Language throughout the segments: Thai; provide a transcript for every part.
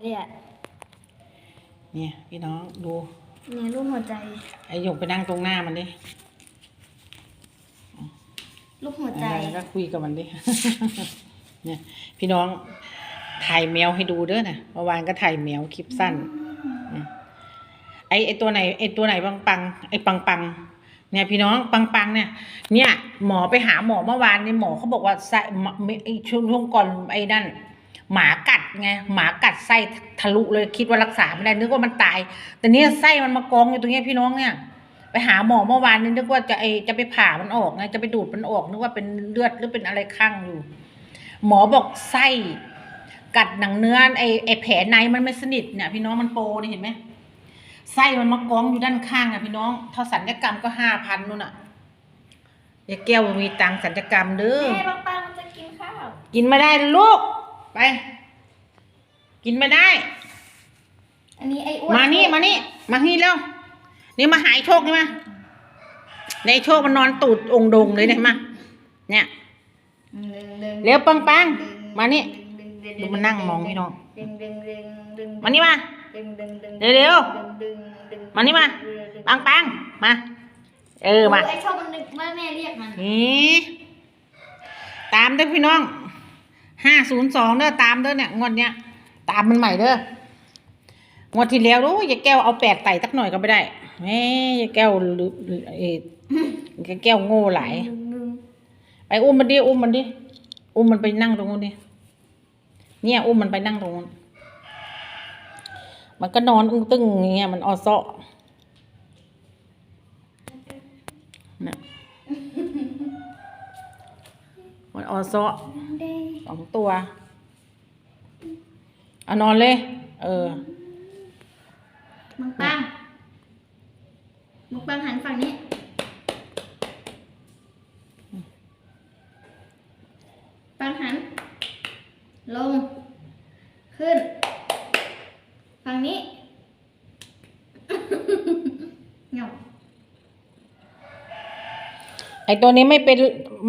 เนี่ยเนี่ย พี่น้องดูเนี่ยรูปหัวใจ ไอ้หยกไปนั่งตรงหน้ามันดิรูปหัวใจแล้วก็คุยกับมันดิ เนี่ย พี่น้องถ่ายแมวให้ดูเด้อนะเมื่อวานก็ถ่ายแมวคลิปสั้นอืมไอ้ไอ้ตัวไหนไอ้ตัวไหนปังปังไอ้ปังปังเนี่ยพี่น้องปังปังเนี่ย เนี่ย หมอไปหาหมอเมื่อวานนี่หมอเขาบอกว่าไส้หมไม่ไอ้ช่วงช่วงก่อนไอ้นั่น หมากัดไงหมากัดไส้ทะลุเลยคิดว่ารักษาไม่ได้นึกว่ามันตาย แต่เนี่ยไส้มันมากองอยู่ตรงเนี้ยพี่น้องเนี่ย ไปหาหมอเมื่อวานนี่นึกว่าจะไอจะไปผ่ามันออกไงจะไปดูดมันออกนึกว่าเป็นเลือดหรือเป็นอะไรข้างอยู่ หมอบอกไส้กัดหนังเนื้อไอไอแผลในมันไม่สนิทเนี่ย พี่น้องมันโปนี่เห็นไหมไส้มันมากองอยู่ด้านข้างอะพี่น้องเท่าสัญญกรรมก็ห้าพันนู่นอะยายแก้วมีตังค์สัญญกรรมเด้อแม่ปังปังมันจะกินข้าว กินไม่ได้ลูก ไป กินไม่ได้ อันนี้ไอ้อ้วนมานี่มานี่มานี่เร็วนี่มาหายโชคนี่มาในโชคมันนอนตูดองค์ดงเลยเนี่ยมาเนี่ยเร็วปังปังมานี่ดูมันนั่งมองพี่น้องดึงดึงดึงดึงมานี่มาดึงดึงดึงเร็วดึงดึงดึงมานี่มาปังปังมา เออมาไอ้ชอบมันนึกว่าแม่เรียกมันนี่ตามเด้อพี่น้อง ห้าศูนย์สองเด้อตามเด้อเนี่ยงวดเนี้ยตามมันใหม่เด้องวดที่แล้วรู้ยายแก้วเอาแปดไต่สักหน่อยก็ไม่ได้แม่ยายแก้วหรือเออยายแก้วโง่หลายไปอุ้มมันดิอุ้มมันดิอุ้มมันไปนั่งตรงนู้นดิเนี่ยอุ้มมันไปนั่งตรงนู้นมันก็นอนอึ้งตึ้งอย่างเงี้ยมันออเซาะน่ะมันออเซาะ สองตัวเอานอนเลย เออปังปังมุกปังหันฝั่งนี้ ปังหัน ลง ขึ้น ฝั่งนี้ เหงา ไอตัวนี้ไม่เป็น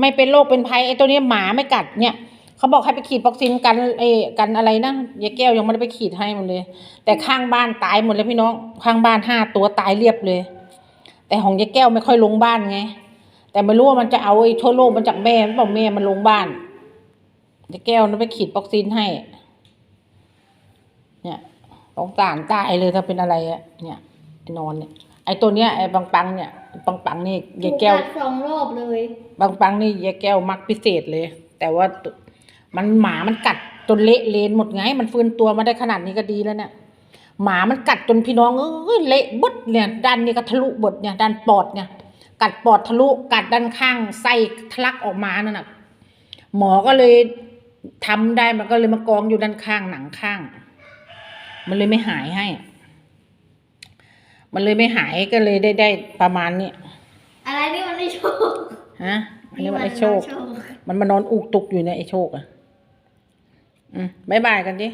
ไม่เป็นโรคเป็นภัยไอตัวนี้หมาไม่กัดเนี่ยเขาบอกให้ไปฉีดวัคซีนกันไอกันอะไรนะยายแก้วยังไม่ได้ไปฉีดให้มันเลย แต่ข้างบ้านตายหมดเลยพี่น้องข้างบ้านห้าตัวตายเรียบเลย แต่ของยายแก้วไม่ค่อยลงบ้านไง แต่ไม่รู้ว่ามันจะเอาไอ้ทั่วโลกมาจากแม่มันบอกแม่มันลงบ้านยายแก้วนั้นไปฉีดวัคซีนให้ เนี่ยสงสารตายเลยถ้าเป็นอะไรอะเนี่ยนอนเนี่ยไอ้ตัวเนี้ยไอ้ปังปังๆเนี่ย ปังปังๆนี่ยายแก้วถูดสองรอบเลยบางปังนี่ยายแก้วมักพิเศษเลย แต่ว่าตมันหมามันกัดจนเละเลนหมดไง มันฟื้นตัวมาได้ขนาดนี้ก็ดีแล้วเนี่ยหมามันกัดจนพี่น้องเอ้ยเละบดเนี่ยด้านนี้ก็ทะลุบดเนี่ยด้านปอดเนี่ย กัดปอดทะลุกัดด้านข้างไส้ทะลักออกมานั่นน่ะหมอก็เลยทำได้มันก็เลยมากองอยู่ด้านข้างหนังข้าง มันเลยไม่หายให้ มันเลยไม่หายก็เลยได้ได้ประมาณนี้อะไรนี่มันไม่โชคฮะอันนี้มันไอ้โชค มันมานอนอุกตุกอยู่ในยไอ้โชคอะ อืมบายบายกันดิ